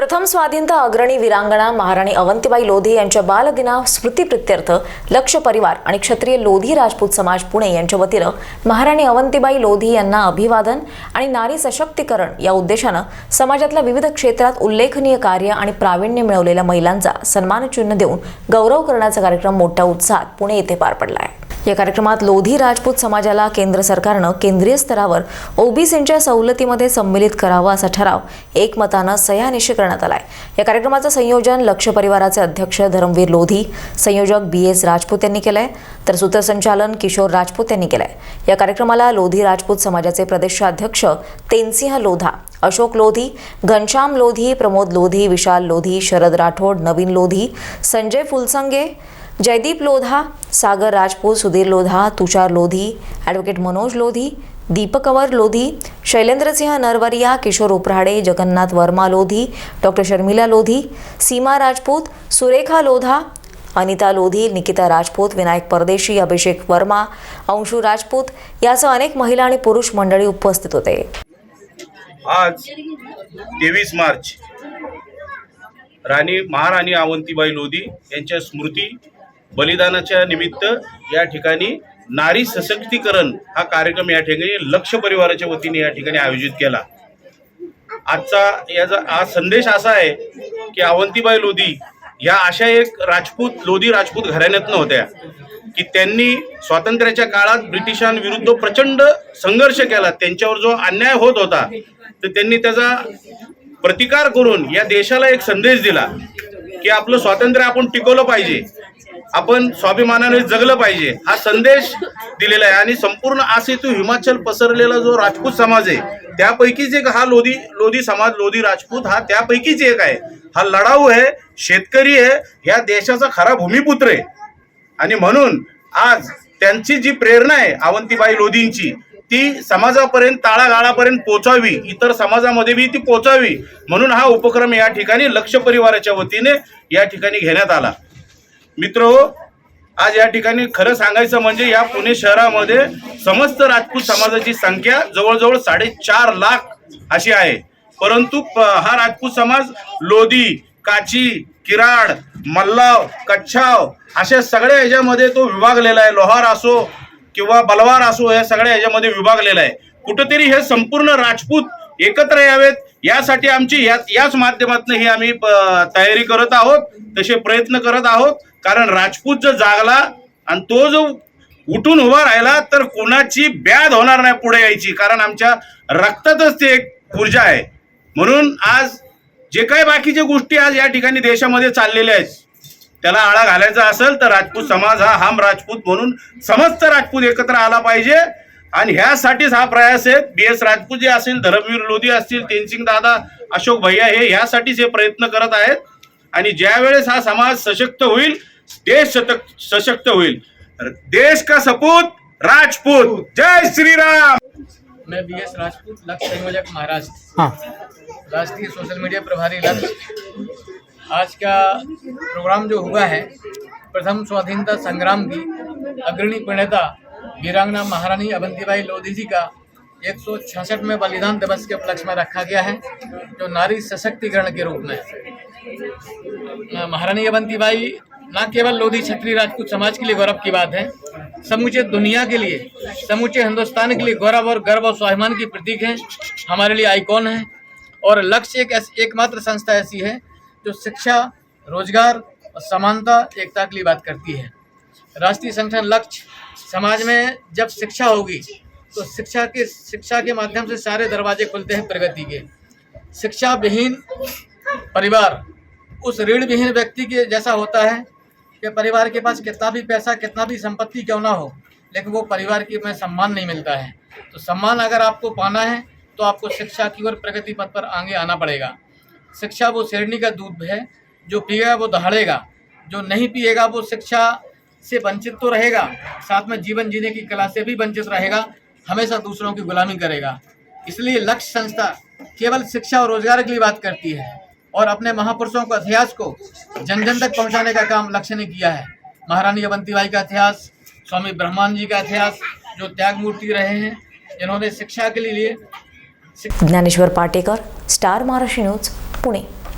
प्रथम स्वाधीनता अग्रणी वीरांगणा महाराणी अवंतीबाई लोधी यांच्या बालदिना स्मृतीप्रित्यर्थ लक्ष परिवार आणि क्षत्रिय लोधी राजपूत समाज पुणे यांच्या वतीनं महाराणी अवंतीबाई लोधी यांना अभिवादन आणि नारी सशक्तीकरण या उद्देशानं समाजातल्या विविध क्षेत्रात उल्लेखनीय कार्य आणि प्रावीण्य मिळवलेल्या महिलांचा सन्मानचिन्ह देऊन गौरव करण्याचा कार्यक्रम मोठ्या उत्साहात पुणे येथे पार पडला आहे. या कार्यक्रमात लोधी राजपूत समाजाला केंद्र सरकारनं केंद्रीय स्तरावर ओबीसींच्या सवलतीमध्ये संमिलित करावा असा ठराव एकमतानं सह्यानिशी करण्यात आलाय. या कार्यक्रमाचं संयोजन लक्ष परिवाराचे अध्यक्ष धर्मवीर लोधी संयोजक बी एस राजपूत यांनी केलंय तर सूत्रसंचालन किशोर राजपूत यांनी केलंय. या कार्यक्रमाला लोधी राजपूत समाजाचे प्रदेशाध्यक्ष तेनसिंह लोधा अशोक लोधी घनश्याम लोधी प्रमोद लोधी विशाल लोधी शरद राठोड नवीन लोधी संजय फुलसंगे जयदीप लोधा सागर राजपूत सुधीर लोधा तुषार लोधी ॲडव्होकेट मनोज लोधी दीपकवर लोधी शैलेंद्रसिंह नरवरिया किशोर उपराडे जगन्नाथ वर्मा लोधी डॉक्टर शर्मिला लोधी सीमा राजपूत सुरेखा लोधा अनिता लोधी निकिता राजपूत विनायक परदेशी अभिषेक वर्मा अंशू राजपूत यासह अनेक महिला आणि पुरुष मंडळी उपस्थित होते. आज तेवीस मार्च राणी महाराणी अवंतीबाई लोधी यांच्या स्मृती बलिदानाच्या निमित्त या ठिकाणी नारी सशक्तीकरण हा कार्यक्रम या ठिकाणी लक्ष परिवाराच्या वतीने या ठिकाणी आयोजित केला. आजचा याचा आज संदेश असा आहे की अवंतीबाई लोधी या अशा एक राजपूत लोधी राजपूत घराण्यातनं होत्या की त्यांनी स्वातंत्र्याच्या काळात ब्रिटिशांविरुद्ध प्रचंड संघर्ष केला. त्यांच्यावर जो अन्याय होत होता तर त्यांनी त्याचा प्रतिकार करून या देशाला एक संदेश दिला की आपलं स्वातंत्र्य आपण टिकवलं पाहिजे. आपण स्वाभिमानाने जगलं पाहिजे. हा संदेश दिलेला आहे. आणि संपूर्ण आसेतू हिमाचल पसरलेला जो राजपूत समाज आहे त्यापैकीच एक हा लोधी लोधी समाज लोधी राजपूत हा त्यापैकीच एक आहे. हा लढाऊ आहे शेतकरी आहे या देशाचा खरा भूमिपुत्र आहे. आणि म्हणून आज त्यांची जी प्रेरणा आहे अवंतीबाई लोधींची ती समाजापर्यंत ताळागाळापर्यंत पोचावी इतर समाजामध्ये बी ती पोचावी म्हणून हा उपक्रम या ठिकाणी लक्ष परिवाराच्या वतीने या ठिकाणी घेण्यात आला. मित्र आज या ठिकाणी खरं सांगायचं म्हणजे या पुणे शहरामध्ये समस्त राजपूत समाजाची संख्या जवळजवळ साडेचार लाख अशी आहे. परंतु प- हा राजपूत समाज लोधी काची किराड मल्लाव कच्छाव अशा सगळ्या ह्याच्यामध्ये तो विभागलेला आहे. लोहार असो किंवा बलवार असो या सगळ्या ह्याच्यामध्ये विभागलेला आहे. कुठंतरी हे संपूर्ण राजपूत एकत्र यावेत. यासाठी आमची या याच माध्यमातून ही आम्ही प- तयारी करत आहोत. तसे प्रयत्न करत आहोत. कारण राजपूत जर जागला आणि तो जो उठून उभा राहिला तर कोणाची ब्याद होणार नाही पुढे यायची. कारण आमच्या रक्तातच ते एक ऊर्जा आहे. म्हणून आज जे काही बाकीच्या गोष्टी आज या ठिकाणी देशामध्ये चाललेल्या आहेत त्याला आळा घालायचा असेल तर राजपूत समाज हा हम राजपूत म्हणून समस्त राजपूत एकत्र आला पाहिजे. आणि ह्यासाठीच हा प्रयास आहे. बी एस राजपूत जे असतील धर्मवीर लोधी असतील तेनसिंग दादा अशोक भैया हे ह्यासाठीच हे प्रयत्न करत आहेत. आणि ज्या वेळेस हा समाज सशक्त होईल देश सशक्त होईल. देश का सपूत राजपूत. जय श्रीराम! मैं बी एस राजपूत लक्ष्य संयोजक महाराष्ट्र राष्ट्रीय सोशल मीडिया प्रभारी लक्ष्य आज का प्रोग्राम जो हुआ है प्रथम स्वाधीनता संग्राम की अग्रणी प्रणेता वीरांगना महारानी अवंतीबाई लोधी जी का एक सौ छियासठ में बलिदान दिवस के उपलक्ष्य में रखा गया है, जो नारी सशक्तिकरण के रूप में महारानी अवंतीबाई न केवल लोधी क्षत्रिय राजपूत समाज के लिए गौरव की बात है, समूचे दुनिया के लिए, समूचे हिंदुस्तान के लिए गौरव और गर्व और स्वाभिमान की प्रतीक है, हमारे लिए आइकॉन है, और लक्ष्य एक एकमात्र संस्था ऐसी है, जो शिक्षा, रोज़गार और समानता, एकता के लिए बात करती है। राष्ट्रीय संगठन लक्ष्य, समाज में जब शिक्षा होगी तो शिक्षा के शिक्षा के माध्यम से सारे दरवाजे खुलते हैं प्रगति के। शिक्षा विहीन परिवार, उस ऋण विहीन व्यक्ति के जैसा होता है कि परिवार के पास कितना भी पैसा, कितना भी संपत्ति क्यों ना हो, लेकिन वो परिवार की में सम्मान नहीं मिलता है। तो सम्मान अगर आपको पाना है तो आपको शिक्षा की ओर प्रगति पथ पर आगे आना पड़ेगा। शिक्षा वो शेरनी का दूध है, जो पिएगा वो दहाड़ेगा, जो नहीं पिएगा वो शिक्षा से वंचित तो रहेगा, साथ में जीवन जीने की कला से भी वंचित रहेगा, हमेशा दूसरों की गुलामी करेगा। इसलिए लक्ष्य संस्था केवल शिक्षा और रोज़गार के लिए बात करती है और अपने महापुरुषों के इतिहास को जन जन तक पहुँचाने का काम लक्ष्य ने किया है। महारानी अवंतीबाई का इतिहास, स्वामी ब्रह्मान जी का इतिहास, जो त्याग मूर्ति रहे हैं, जिन्होंने शिक्षा के लिए ज्ञानेश्वर पाटेकर, स्टार महाराष्ट्र न्यूज़, पुणे।